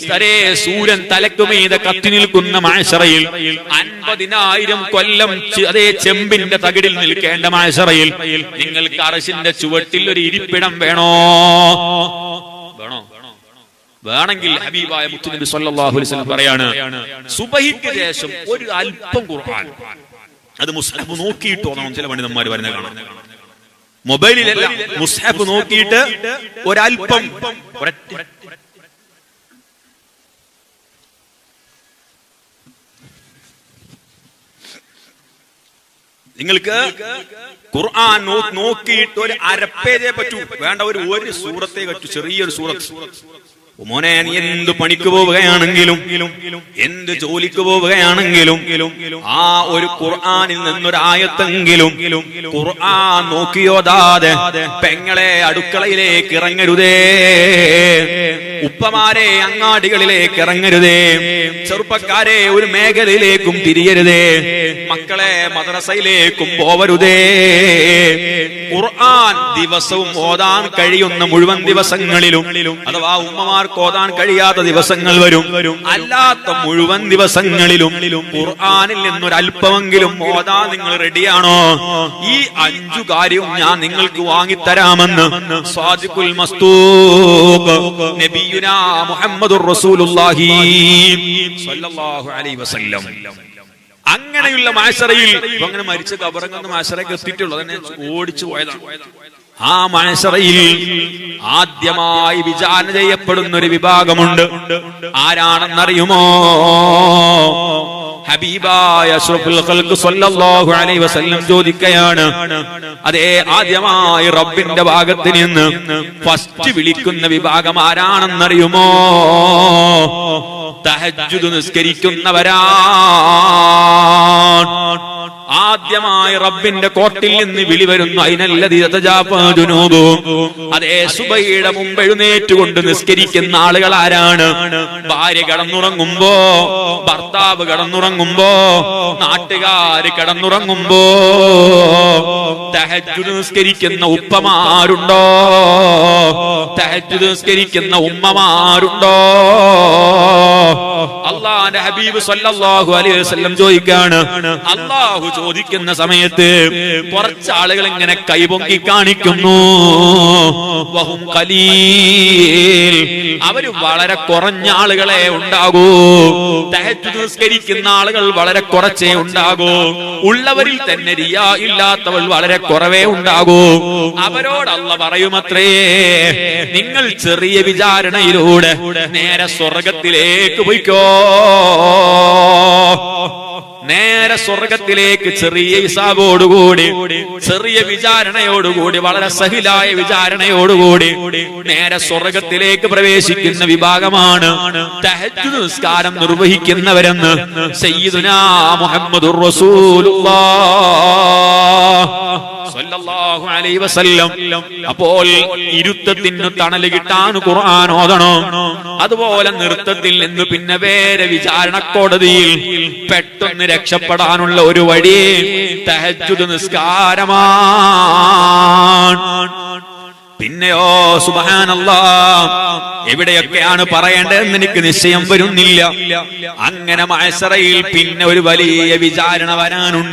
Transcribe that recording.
സരേ സൂര്യൻ തലക്കുമീത കത്തി നിൽക്കുന്ന മാഷറയിൽ അൻപതിനായിരം കൊല്ലം അതേ ചെമ്പിന്റെ തകിടിൽ നിൽക്കേണ്ട മാഷറയിൽ നിങ്ങൾക്ക് അറശിന്റെ ചുവട്ടിൽ ഒരു ഇരിപ്പിടം വേണോ? വേണോ? വേണമെങ്കിൽ ഹബീബായ മുത്തുനബി സല്ലല്ലാഹു അലൈഹി വസല്ലം പറയാണ് സുബഹിക്ക് ശേഷം ഒരു അല്പം ഖുർആൻ. അത് മുസ്ഹഫ് നോക്കിയിട്ട് ഓണം ചില പണ്ഡിതന്മാർ വരുന്ന കാണാം. മൊബൈലിലല്ല മുസ്ഹഫ് നോക്കിയിട്ട് ഒരല്പം ഒരൊറ്റ നിങ്ങൾക്ക് ഖുർആൻ നോക്കിയിട്ട് ഒരു അരപ്പേജേ പറ്റൂ. വേണ്ട ഒരു ഒരു സൂറത്തെ പറ്റൂ. ചെറിയൊരു സൂറത്ത്. മോനെ നീ എന്ത് പണിക്ക് പോവുകയാണെങ്കിലും എന്ത് ജോലിക്ക് പോവുകയാണെങ്കിലും ആ ഒരു ഖുർആാനിൽ നിന്നൊരായത്തെങ്കിലും ഖുർആൻ നോക്കിയോതാതെ പെങ്ങളെ അടുക്കളയിലേക്ക് ഇറങ്ങരുതേ. ഉപ്പമാരെ അങ്ങാടികളിലേക്ക് ഇറങ്ങരുതേ. ചെറുപ്പക്കാരെ ഒരു മേഖലയിലേക്കും തിരിയരുതേ. മക്കളെ മദ്രസയിലേക്കും പോവരുതേ. ഖുർആൻ ദിവസവും ഓതാൻ കഴിയുന്ന മുഴുവൻ ദിവസങ്ങളിലും അഥവാ ഉമ്മമാർക്ക് ഓതാൻ കഴിയാത്ത ദിവസങ്ങൾ വരും. അല്ലാത്ത മുഴുവൻ ദിവസങ്ങളിലും ഖുർആനിൽ നിന്നൊരല്പമെങ്കിലും ഓതാൻ നിങ്ങൾ റെഡിയാണോ? ഈ അഞ്ചു കാര്യവും ഞാൻ നിങ്ങൾക്ക് വാങ്ങിത്തരാമെന്ന് സ്വാദിഖുൽ മസ്തൂഖ് നബിയുനാ മുഹമ്മദുർ റസൂലുള്ളാഹി സ്വല്ലല്ലാഹു അലൈഹി വസല്ലം. അങ്ങനെയുള്ള മാശറയിൽ അങ്ങനെ മരിച്ച കബറങ്ങുന്ന മാശറയ്ക്ക് എത്തിയിട്ടുള്ളൂ. അതിനെ ഓടിച്ചു പോയതാണ്. ആ മാശറയിൽ ആദ്യമായി വിചാരണ ചെയ്യപ്പെടുന്ന ഒരു വിഭാഗമുണ്ട്. ആരാണെന്നറിയുമോ? ഹബീബായ സ്വല്ലല്ലാഹു അലൈഹി വസല്ലം ചോദിക്കുകയാണ് അതേ ആദ്യമായി റബ്ബിന്റെ ഭാഗത്ത് നിന്ന് ഫസ്റ്റ് വിളിക്കുന്ന വിഭാഗം ആരാണെന്നറിയുമോ? തഹജ്ജുദ് നിസ്കരിക്കുന്നവരാണ്. ആദ്യമായി റബ്ബിന്റെ കോട്ടിൽ നിന്ന് വിളി വരുന്നു അതിനല്ലതീതജാപൂപൂ അതേ സുബൈയുടെ മുമ്പ് എഴുന്നേറ്റുകൊണ്ട് നിസ്കരിക്കുന്ന ആളുകൾ ആരാണ്? ഭാര്യ കടന്നുറങ്ങുമ്പോ ഭർത്താവ് കടന്നുറങ്ങുമ്പോ നാട്ടുകാര് കടന്നുറങ്ങുമ്പോ തഹജ്ജുദ് നിസ്കരിക്കുന്ന ഉപ്പമാരുണ്ടോ? തഹജ്ജുദ് നിസ്കരിക്കുന്ന ഉമ്മമാരുണ്ടോ? അള്ളാന്റെ ഹബീബ് സല്ലല്ലാഹു അലൈഹി വസല്ലം ചോദിക്കാണ് അള്ളാഹു ചോദിക്കുന്ന സമയത്ത് കുറച്ച് ആളുകൾ ഇങ്ങനെ കൈപൊക്കി കാണിക്കുന്നു. അവർ വളരെ കുറഞ്ഞ ആളുകളെ ഉണ്ടാകൂ. നിസ്കരിക്കുന്ന ആളുകൾ വളരെ കുറച്ചേ ഉണ്ടാകൂ. ഉള്ളവരിൽ തന്നെ റിയാ ഇല്ലാത്തവൾ വളരെ കുറവേ ഉണ്ടാകൂ. അവരോട് പറയുമത്രേ നിങ്ങൾ ചെറിയ വിചാരണയിലൂടെ നേരെ സ്വർഗത്തിലേക്ക് പോയിക്കോ. നേരെ സ്വർഗത്തിലേക്ക് ചെറിയ ഇസാബോടുകൂടി ചെറിയ വിചാരണയോടുകൂടി വളരെ സഹിലായ വിചാരണയോടുകൂടി നേരെ സ്വർഗത്തിലേക്ക് പ്രവേശിക്കുന്ന വിഭാഗമാണ് നിസ്കാരം നിർവഹിക്കുന്നവരെന്ന് സയ്യിദുനാ അലൈഹി വസല്ലം അപ്പോൾ ഇരുത്തത്തിന് തണൽ കിട്ടാൻ ഖുർആൻ ഓതണം? അതുപോലെ നൃത്തത്തിൽ നിന്ന് പിന്നെ വേറെ വിചാരണ കോടതിയിൽ പെട്ടെന്ന് രക്ഷപ്പെടാനുള്ള ഒരു വഴി തഹജുദ് നിസ്കാരമാണ്. പിന്നെയോ സുബാനല്ല എവിടെയൊക്കെയാണ് പറയേണ്ടതെന്ന് എനിക്ക് നിശ്ചയം വരുന്നില്ല. അങ്ങനെ മഹസറയിൽ പിന്നെ ഒരു വലിയ വിചാരണ വരാനുണ്ട്.